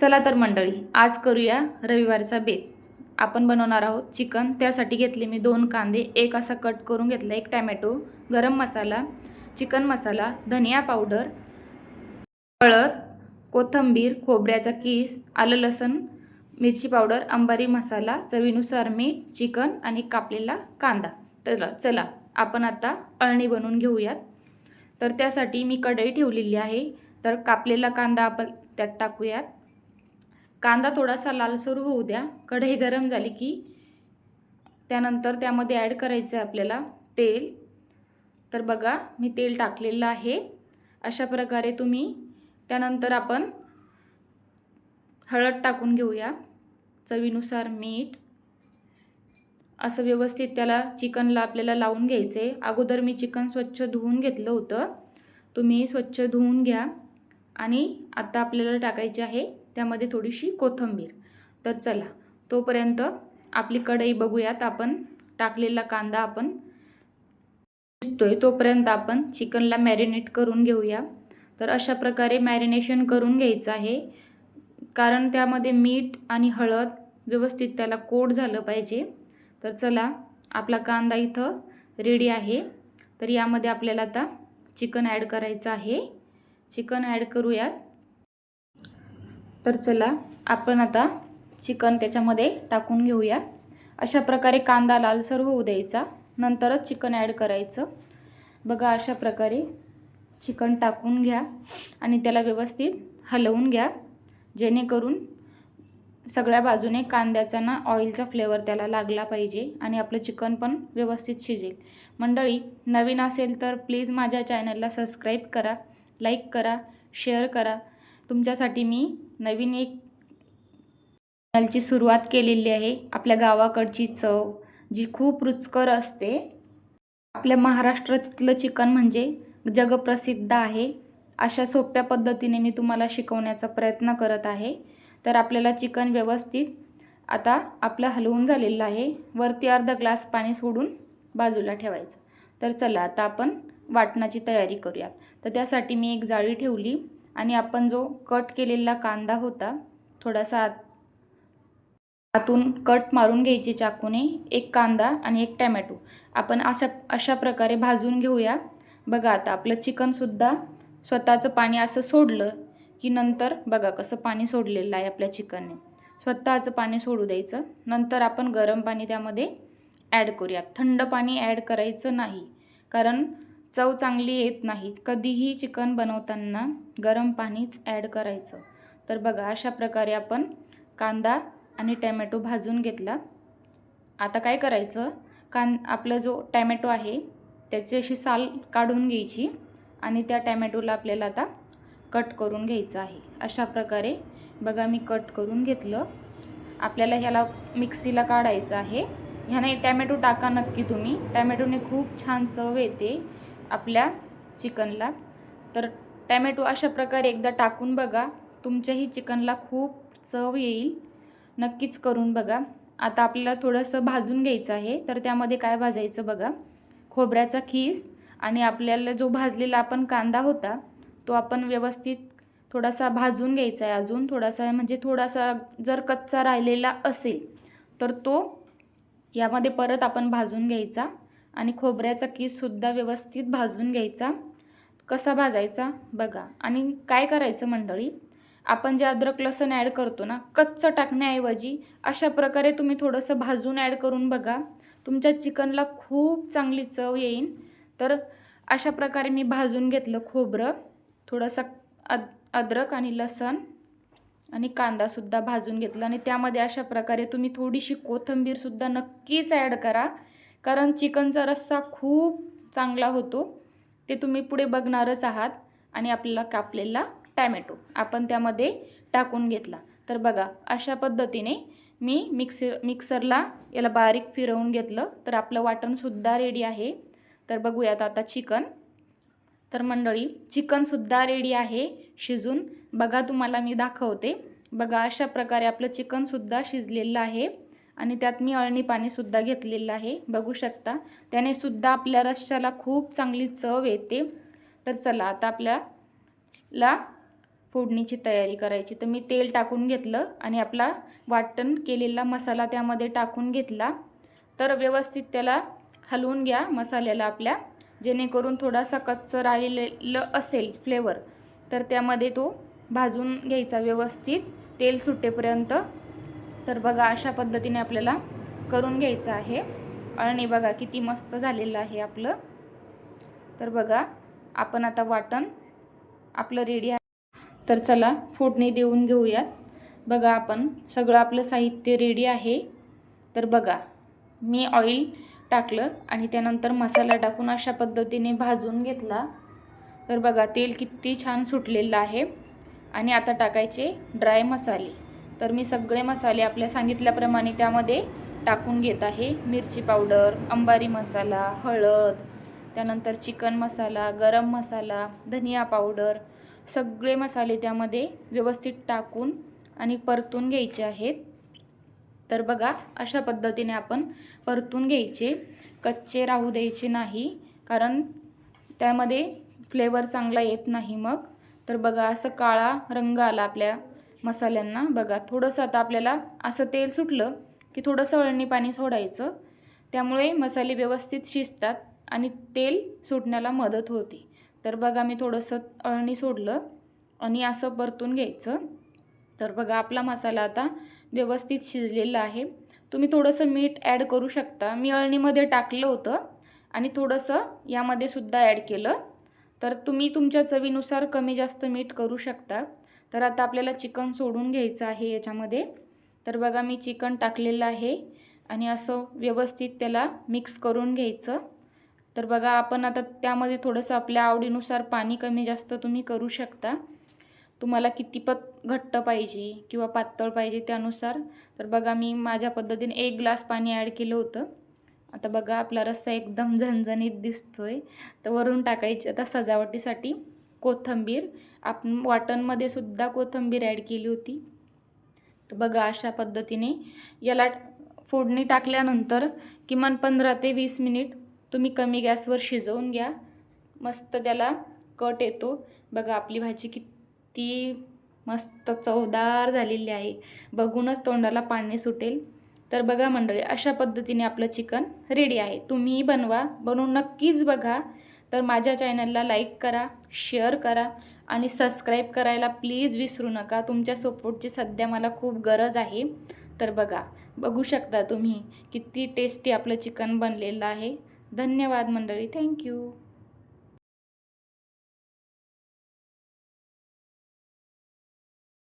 चला तर मंडळी आज करूया रविवारचा बेत. आपण बनवणार आहोत चिकन. त्यासाठी घेतले मी दोन कांदे. एक असा कट करून घेतला एक टॅमॅटो गरम मसाला चिकन मसाला धनिया पावडर हळद कोथिंबीर खोबऱ्याचा किस आलं लसण मिरची पावडर अंबारी मसाला चवीनुसार मीठ चिकन आणि कापलेला कांदा. तर चला आपण आता अळणी बनवून घेऊयात. तर त्यासाठी मी कढई ठेवलेली आहे. तर कापलेला कांदा आपण त्यात टाकूयात. कांदा थोडासा लालसर होऊ द्या. कढई गरम झाली की त्यानंतर त्यामध्ये ॲड करायचं आहे आपल्याला तेल. तर बघा मी तेल टाकलेलं आहे. अशा प्रकारे तुम्ही त्यानंतर आपण हळद टाकून घेऊया. चवीनुसार मीठ. असं व्यवस्थित त्याला चिकनला आपल्याला लावून घ्यायचं आहे अगोदर मी चिकन स्वच्छ धुवून घेतलं होतं. तुम्ही स्वच्छ धुवून घ्या. आणि आता आपल्याला टाकायचे आहे त्यामध्ये थोडीशी कोथिंबीर. तर चला तोपर्यंत आपली कढई बघूयात. आपण टाकलेला कांदा आपण दिसतोय. तोपर्यंत आपण चिकनला मॅरिनेट करून घेऊया. तर अशा प्रकारे मॅरिनेशन करून घ्यायचं आहे. कारण त्यामध्ये मीठ आणि हळद व्यवस्थित त्याला कोट झालं पाहिजे. तर चला आपला कांदा इथं रेडी आहे. तर यामध्ये आपल्याला आता चिकन ॲड करायचं आहे. चिकन ॲड करूयात. तर चला आपण आता चिकन त्याच्यामध्ये टाकून घेऊया. अशा प्रकारे कांदा लालसर होऊ द्यायचा नंतरच चिकन ॲड करायचं. बघा अशा प्रकारे चिकन टाकून घ्या आणि त्याला व्यवस्थित हलवून घ्या. जेणेकरून सगळ्या बाजूने कांद्याचा ना ऑइलचा फ्लेवर त्याला लागला पाहिजे आणि आपलं चिकन पण व्यवस्थित शिजेल. मंडळी नवीन असेल तर प्लीज माझ्या चॅनलला सबस्क्राईब करा लाईक करा शेअर करा. तुमच्यासाठी मी नवीन एक चॅनलची सुरुवात केलेली आहे. आपल्या गावाकडची चव जी खूप रुचकर असते. आपल्या महाराष्ट्रातलं चिकन म्हणजे जगप्रसिद्ध आहे. अशा सोप्या पद्धतीने मी तुम्हाला शिकवण्याचा प्रयत्न करत आहे. तर आपल्याला चिकन व्यवस्थित आता आपलं हलवून झालेलं आहे. वरती अर्धा ग्लास पाणी सोडून बाजूला ठेवायचं. तर चला आता आपण वाटणाची तयारी करूयात. तर त्यासाठी मी एक जाळी ठेवली. आणि आपण जो कट केलेला कांदा होता थोडासा आत आतून कट मारून घ्यायची चाकूने एक कांदा आणि एक टॅमॅटो. आपण अशा अशा प्रकारे भाजून घेऊया. बघा आता आपलं चिकनसुद्धा स्वतःचं पाणी असं सोडलं की नंतर बघा कसं पाणी सोडलेलं आहे आपल्या चिकनने. स्वतःचं पाणी सोडू द्यायचं. नंतर आपण गरम पाणी त्यामध्ये ॲड करूयात थंड पाणी ॲड करायचं नाही. कारण चव चांगली येत नाही. कधीही चिकन बनवताना गरम पाणीच ॲड करायचं. तर बघा अशा प्रकारे आपण कांदा आणि टॅमॅटो भाजून घेतला. आता काय करायचं? कान आपला जो टॅमॅटो आहे त्याची अशी साल काढून घ्यायची आणि त्या टॅमॅटोला आपल्याला आता कट करून घ्यायचं आहे. अशा प्रकारे बघा मी कट करून घेतलं. आपल्याला ह्याला मिक्सीला काढायचं आहे. ह्याने टॅमॅटो टाका नक्की तुम्ही. टॅमॅटोने खूप छान चव येते. आपल्या चिकनला. तर टॅमॅटो अशा प्रकारे एकदा टाकून बघा. तुमच्याही चिकनला खूप चव येईल. नक्कीच करून बघा. आता आपल्याला थोडंसं भाजून घ्यायचं आहे. तर त्यामध्ये काय भाजायचं बघा? खोबऱ्याचा खीस आणि आपल्याला जो भाजलेला आपण कांदा होता तो आपण व्यवस्थित थोडासा भाजून घ्यायचा आहे अजून. थोडासा म्हणजे थोडासा जर कच्चा राहिलेला असेल तर तो यामध्ये परत आपण भाजून घ्यायचा. आणि खोबऱ्याचा किससुद्धा व्यवस्थित भाजून घ्यायचा. कसा भाजायचा? बघा. आणि काय करायचं मंडळी? आपण जे अद्रक लसण ॲड करतो ना कच्चं टाकण्याऐवजी अशा प्रकारे तुम्ही थोडंसं भाजून ॲड करून बघा. तुमच्या चिकनला खूप चांगली चव येईल तर अशा प्रकारे मी भाजून घेतलं खोबरं. थोडंसं अद अद्रक आणि लसण आणि कांदासुद्धा भाजून घेतला. आणि त्यामध्ये अशा प्रकारे तुम्ही थोडीशी कोथिंबीरसुद्धा नक्कीच ॲड करा. कारण चिकनचा रस्सा खूप चांगला होतो. ते तुम्ही पुढे बघणारच आहात. आणि आपल्याला कापलेला टॅमॅटो. आपण त्यामध्ये टाकून घेतला. तर बघा अशा पद्धतीने मी मिक्सर मिक्सरला याला बारीक फिरवून घेतलं. तर आपलं वाटणसुद्धा रेडी आहे. तर बघूयात आता चिकन. तर मंडळी चिकनसुद्धा रेडी आहे शिजून. बघा तुम्हाला मी दाखवते. बघा अशा प्रकारे आपलं चिकनसुद्धा शिजलेलं आहे. आणि त्यात मी अळणी पाणीसुद्धा घेतलेलं आहे. बघू शकता. त्याने सुद्धा आपल्या रश्याला खूप चांगली चव येते. तर चला आता आपल्याला फोडणीची तयारी करायची. तर मी तेल टाकून घेतलं आणि आपला वाटण केलेला मसाला त्यामध्ये टाकून घेतला. तर व्यवस्थित त्याला हलवून घ्या मसाल्याला आपल्या. जेणेकरून थोडासा कच्चं राहिलेलं असेल फ्लेवर तर त्यामध्ये तो भाजून घ्यायचा व्यवस्थित. तेल सुटेपर्यंत तर बघा अशा पद्धतीने आपल्याला करून घ्यायचं आहे. अळणी बघा किती मस्त झालेलं आहे आपलं. तर बघा आपण आता वाटण आपलं रेडी आहे. तर चला फोडणी देऊन घेऊयात. बघा आपण सगळं आपलं साहित्य रेडी आहे. तर बघा मी ऑइल टाकलं आणि त्यानंतर मसाला टाकून अशा पद्धतीने भाजून घेतला. तर बघा तेल किती छान सुटलेलं आहे. आणि आता टाकायचे ड्राय मसाले. तर मी सगळे मसाले आपल्या सांगितल्याप्रमाणे त्यामध्ये टाकून घेत आहे. मिरची पावडर अंबारी मसाला हळद त्यानंतर चिकन मसाला गरम मसाला धनिया पावडर सगळे मसाले त्यामध्ये व्यवस्थित टाकून आणि परतून घ्यायचे आहेत. तर बघा अशा पद्धतीने आपण परतून घ्यायचे. कच्चे राहू द्यायचे नाही कारण त्यामध्ये फ्लेवर चांगला येत नाही मग. तर बघा असं काळा रंग आला आपल्या मसाल्यांना. बघा थोडंसं आता आपल्याला असं तेल सुटलं की थोडंसं अळणी पाणी सोडायचं. त्यामुळे मसाले व्यवस्थित शिजतात आणि तेल सुटण्याला मदत होते. तर बघा मी थोडंसं अळणी सोडलं आणि असं परतून घ्यायचं. तर बघा आपला मसाला आता व्यवस्थित शिजलेला आहे. तुम्ही थोडंसं मीठ ॲड करू शकता. मी अळणीमध्ये टाकलं होतं आणि थोडंसं यामध्ये सुद्धा ॲड केलं. तर तुम्ही तुमच्या चवीनुसार कमी जास्त मीठ करू शकता. तर आता आपल्याला चिकन सोडून घ्यायचं आहे याच्यामध्ये. तर बघा मी चिकन टाकलेलं आहे आणि असं व्यवस्थित त्याला मिक्स करून घ्यायचं. तर बघा आपण आता त्यामध्ये थोडंसं आपल्या आवडीनुसार पाणी कमी जास्त तुम्ही करू शकता. तुम्हाला कितीपत घट्ट पाहिजे किंवा पातळ पाहिजे त्यानुसार. तर बघा मी माझ्या पद्धतीने एक ग्लास पाणी ॲड केलं होतं. आता बघा आपला रस्सा एकदम झणझणीत दिसतोय. तर वरून टाकायची आता सजावटीसाठी. कोथिंबीर. आपण वाटणमध्ये सुद्धा कोथिंबीर ॲड केली होती. तर बघा अशा पद्धतीने याला फोडणी टाकल्यानंतर किमान पंधरा ते वीस मिनिट तुम्ही कमी गॅसवर शिजवून घ्या. मस्त त्याला कट येतो. बघा आपली भाजी किती मस्त चवदार झालेली आहे. बघूनच तोंडाला पाणी सुटेल. तर बघा मंडळी अशा पद्धतीने आपलं चिकन रेडी आहे. तुम्हीही बनवा. बनवून नक्कीच बघा. तर माझ्या चॅनलला लाईक करा शेअर करा आणि सबस्क्राईब करायला प्लीज विसरू नका. तुमच्या सपोर्टची सध्या मला खूप गरज आहे. तर बघा बघू शकता तुम्ही किती टेस्टी आपलं चिकन बनलेलं आहे. धन्यवाद मंडळी. थँक्यू